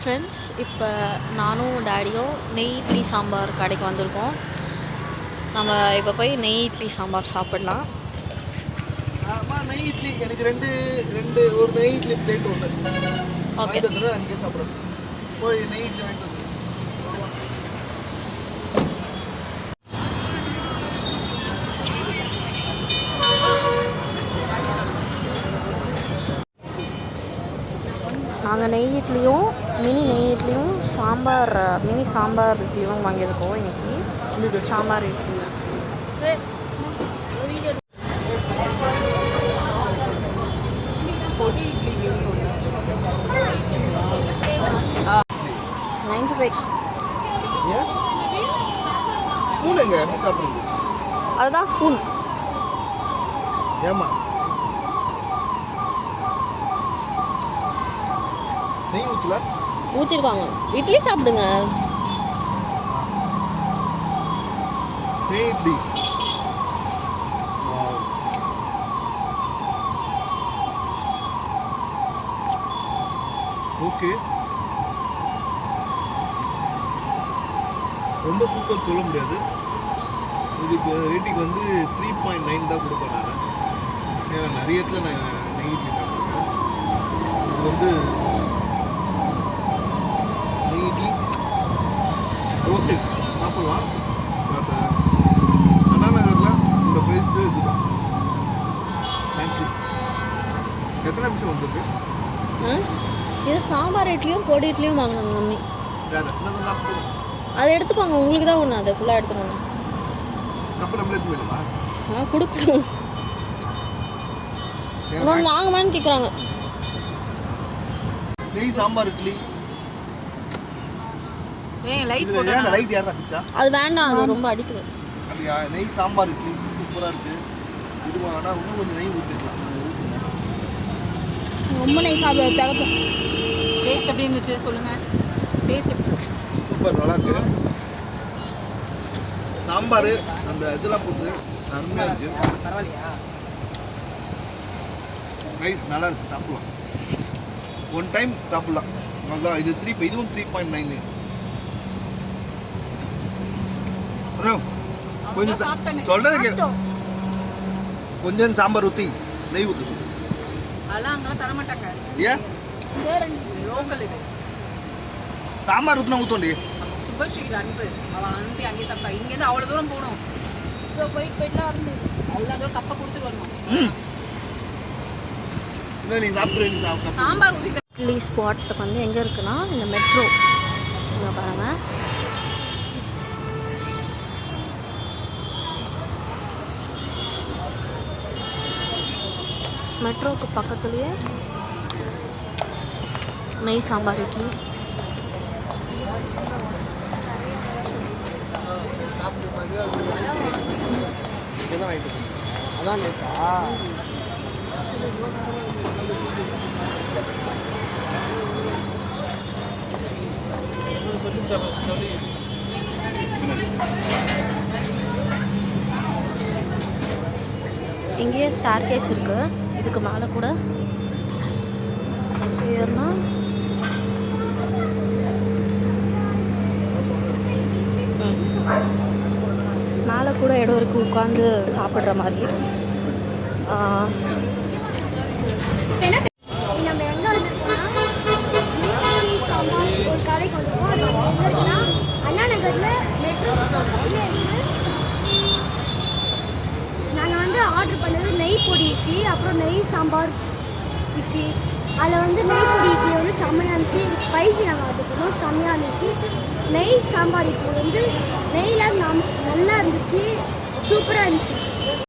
Friends இப்போ நானும் டேடியும் நெய் இட்லி சாம்பார் கடைக்கு வந்திருக்கோம். நம்ம இப்போ போய் நெய் இட்லி சாம்பார் சாப்பிடலாம். நெய் இட்லி. எனக்கு ரெண்டு ரெண்டு ஒரு நெய் இட்லி பிளேட் ஒன்று ஓகே. அங்கேயே சாப்பிட்றேன் போய் நெய் இட்லி வாங்கிட்டு நாங்கள் நெய் இட்லியும் மினி நெய் இட்லியும் சாம்பார் மினி சாம்பார் இட்லியும் வாங்கியிருக்கோம் இன்னைக்கு. சாம்பார் இட்லி. நைன்டி ஃபைவ் அதுதான் ஸ்பூன். ஏமா நெய் ஊற்றல ஊற்றிருக்காங்க இட்லி சாப்பிடுங்க. நெய் இட்லி ஓகே. ரொம்ப சூப்பர் சொல்ல முடியாது. இதுக்கு ரேட்டிங் வந்து த்ரீ பாயிண்ட் நைன் தான் கொடுப்பேன் நான். ஏன்னா நிறைய இடத்துல நான் நெய் இட்லி சாப்பிட்ருக்கேன் இது வந்து நெய் இட்லி ஓகே சாப்பிட்லாம். பட் அண்ணா நகரில் இந்த ப்ரைஸ்க்கு இதுதான். தேங்க்யூ எத்தனை நிமிஷம் வந்திருக்கு? இது சாம்பார் இட்லியும் பொடி இட்லியும் வாங்கினாங்க மம்மி. அதை எடுத்துக்கோங்க உங்களுக்கு தான் ஒன்று அதை ஃபுல்லாக எடுத்துக்கோங்க. கப்பு நம்மளே இல்லைவா ஆ கொடுக்கணும். இன்னொன்று வாங்குமான்னு கேட்குறாங்க நெய் சாம்பார் இட்லி. அது வேண்டாம் அது ரொம்ப அடிக்குது. நெய் சாம்பார் இட்லி சூப்பராக இருக்கு. இது ஆனால் இன்னும் கொஞ்சம் நெய் ஊற்றிக்கலாம் ரொம்ப நெய் சாப்பிட தகப்போம் டேஸ்ட் எப்படி இருந்துச்சு? சொல்லுங்க. டேஸ்ட் எப்படி சூப்பர் நல்லா இருக்கு. சாம்பார் அந்த இதெல்லாம் போட்டு அருமையாக இருக்கு. பரவாயில்லையா? நைஸ் நல்லா இருக்கு சாப்பிடலாம். ஒன் டைம் சாப்பிடலாம். அதான் இது த்ரீ இதுவும் த்ரீ பாயிண்ட் நைன் கொஞ்சம் சா- சாப்பிட்டேனே. சொல்றதை கொஞ்சம் சாம்பார் ஊற்றி நெய் ஊற்று அதெல்லாம் அங்கெல்லாம் தர மாட்டாங்க. ஏன்? லோக்கல் இது. சாம்பார் ஊற்றினா ஊற்றோண்டி சுபஸ்ரீல அனுப்பு அவன் அனுப்பி அங்கேயே சாப்பிட்டா. இங்கேருந்து அவ்வளோ தூரம் போகணும். போயிட்டு போயிட்டுலாம் இருந்து அவ்வளோ தூரம் கப்பை கொடுத்துட்டு வரணும். சாம்பார் ஊற்றி இட்லி ஸ்பாட் வந்து எங்கே இருக்குன்னா இந்த மெட்ரோ மெட்ரோவுக்கு பக்கத்துலேயே நெய் சாம்பார் இட்லி. தான் வாங்கிட்டு இங்கேயே ஸ்டார் கேஸ் இருக்குது இதுக்கு மேலே கூட ஏறினா? மேலே கூட இடம் இருக்குது உட்காந்து சாப்பிட்ற மாதிரி. ஆ, நம்ம அண்ணா நாங்க வந்து ஆர்டர் பண்ண பொடி இட்லி அப்புறம் நெய் சாம்பார் இட்லி. அதில் வந்து நெய் பொடி இட்லி வந்து செம்மையாக இருந்துச்சு. ஸ்பைசி நாங்கள் அதுக்கணும் செம்மையாக இருந்துச்சு. நெய் சாம்பார் இட்லி வந்து நெய்லாம் நம் நல்லா இருந்துச்சு. சூப்பராக இருந்துச்சு.